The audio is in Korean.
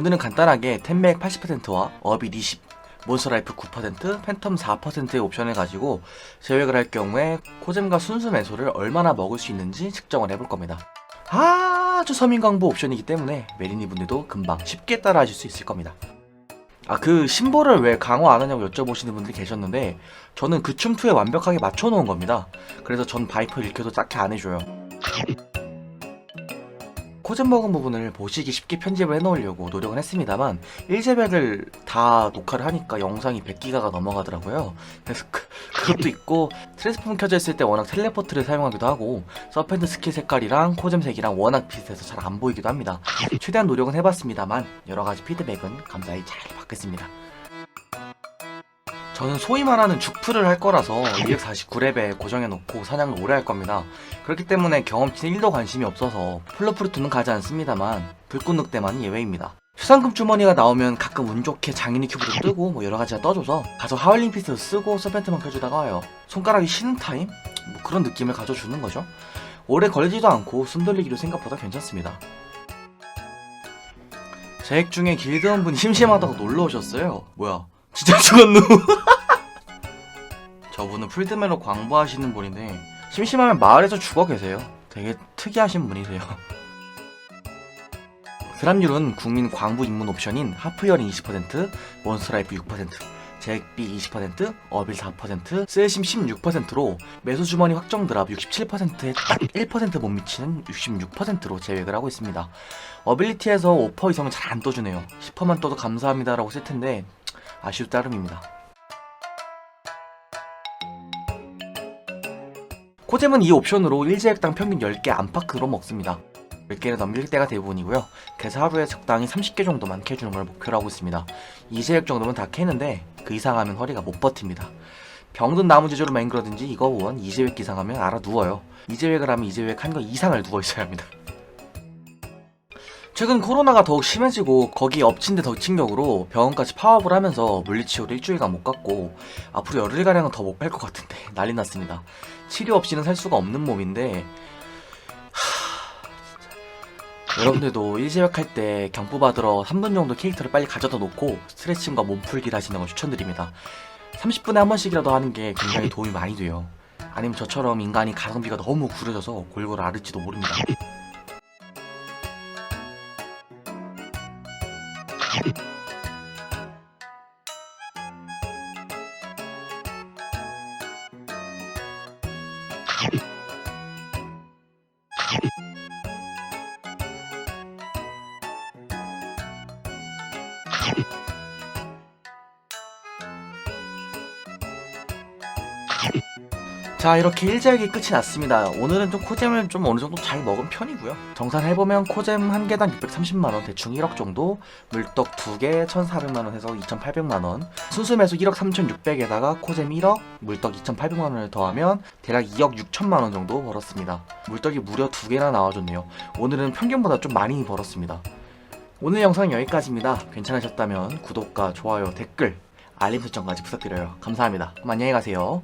오늘은 간단하게 텐맥 80%와 어빗 20, 몬스터라이프 9%, 팬텀 4%의 옵션을 가지고 제외를 할 경우에 코잼과 순수 매소를 얼마나 먹을 수 있는지 측정을 해볼 겁니다. 아주 서민광부 옵션이기 때문에 메리니 분들도 금방 쉽게 따라 하실 수 있을 겁니다. 아, 그 심볼을 왜 강화 안 하냐고 여쭤보시는 분들이 계셨는데 저는 그 춤투에 완벽하게 맞춰 놓은 겁니다. 그래서 전 바이퍼 일켜도 딱히 안 해줘요. 코젠 먹은 부분을 보시기 쉽게 편집을 해놓으려고 노력은 했습니다만 1제백을 다 녹화를 하니까 영상이 100기가가 넘어가더라고요. 그래서 그, 그것도 있고 트랜스폼 켜져 있을 때 워낙 텔레포트를 사용하기도 하고 서펜트 스킬 색깔이랑 코잼 색이랑 워낙 비슷해서 잘 안 보이기도 합니다. 최대한 노력은 해봤습니다만 여러 가지 피드백은 감사히 잘 받겠습니다. 저는 소위 말하는 죽풀을 할 거라서 249렙에 고정해놓고 사냥을 오래 할 겁니다. 그렇기 때문에 경험치는 1도 관심이 없어서 플러프루트는 가지 않습니다만 불꽃 늑 대만은 예외입니다. 수상금 주머니가 나오면 가끔 운 좋게 장인이 큐브도 뜨고 뭐 여러 가지가 떠줘서 가서 하울링 피스를 쓰고 서펜트만 켜주다가 와요. 손가락이 쉬는 타임? 뭐 그런 느낌을 가져주는 거죠. 오래 걸리지도 않고 숨 돌리기도 생각보다 괜찮습니다. 제액 중에 길드원 분이 심심하다고 놀러 오셨어요. 뭐야? 진짜 죽었누? 저분은 풀드멜로 광부하시는 분인데 심심하면 마을에서 죽어 계세요. 되게 특이하신 분이세요. 드랍률은 국민 광부 입문 옵션인 하프이어링 20%, 몬스터라이프 6%, 잭비 20%, 어빌 4%, 쓸심 16%로 매수 주머니 확정 드랍 67%에 딱 1%못 미치는 66%로 제외를 하고 있습니다. 어빌리티에서 5% 이상은 잘 안 떠주네요. 10%만 떠도 감사합니다라고 쓸 텐데 아쉬울 따름입니다. 코잼은 이 옵션으로 1제액당 평균 10개 안팎으로 먹습니다. 10개를 넘길 때가 대부분이고요. 그래서 하루에 적당히 30개 정도만 캐주는 걸 목표로 하고 있습니다. 2제액 정도면 다 캐는데 그 이상 하면 허리가 못 버팁니다. 병든 나무 제조로 맹그러든지 이거 원 2제획 이상 하면 알아 누워요. 2제획을 하면 2제획 한거 이상을 누워 있어야 합니다. 최근 코로나가 더욱 심해지고 거기 엎친 데 덮친 격으로 병원까지 파업을 하면서 물리치료를 일주일간 못 갔고 앞으로 열흘가량은 더못뺄것 같은데 난리 났습니다. 치료 없이는 살 수가 없는 몸인데. 여러분들도 일제역 할때 경부 받으러 3분 정도 캐릭터를 빨리 가져다 놓고 스트레칭과 몸풀기를 하시는 걸 추천드립니다. 30분에 한 번씩이라도 하는 게 굉장히 도움이 많이 돼요. 아니면 저처럼 인간이 가성비가 너무 구려져서 골고루 앓을지도 모릅니다. you 자 이렇게 일자역이 끝이 났습니다. 오늘은 좀 코잼을 좀 어느 정도 잘 먹은 편이고요. 정산해보면 코잼 한 개당 630만원 대충 1억 정도 물떡 2개 1,400만원 해서 2,800만원 순수 매수 1억 3,600에다가 코잼 1억 물떡 2,800만원을 더하면 대략 2억 6천만원 정도 벌었습니다. 물떡이 무려 2개나 나와줬네요. 오늘은 평균보다 좀 많이 벌었습니다. 오늘 영상 여기까지입니다. 괜찮으셨다면 구독과 좋아요, 댓글, 알림 설정까지 부탁드려요. 감사합니다. 안녕히 가세요.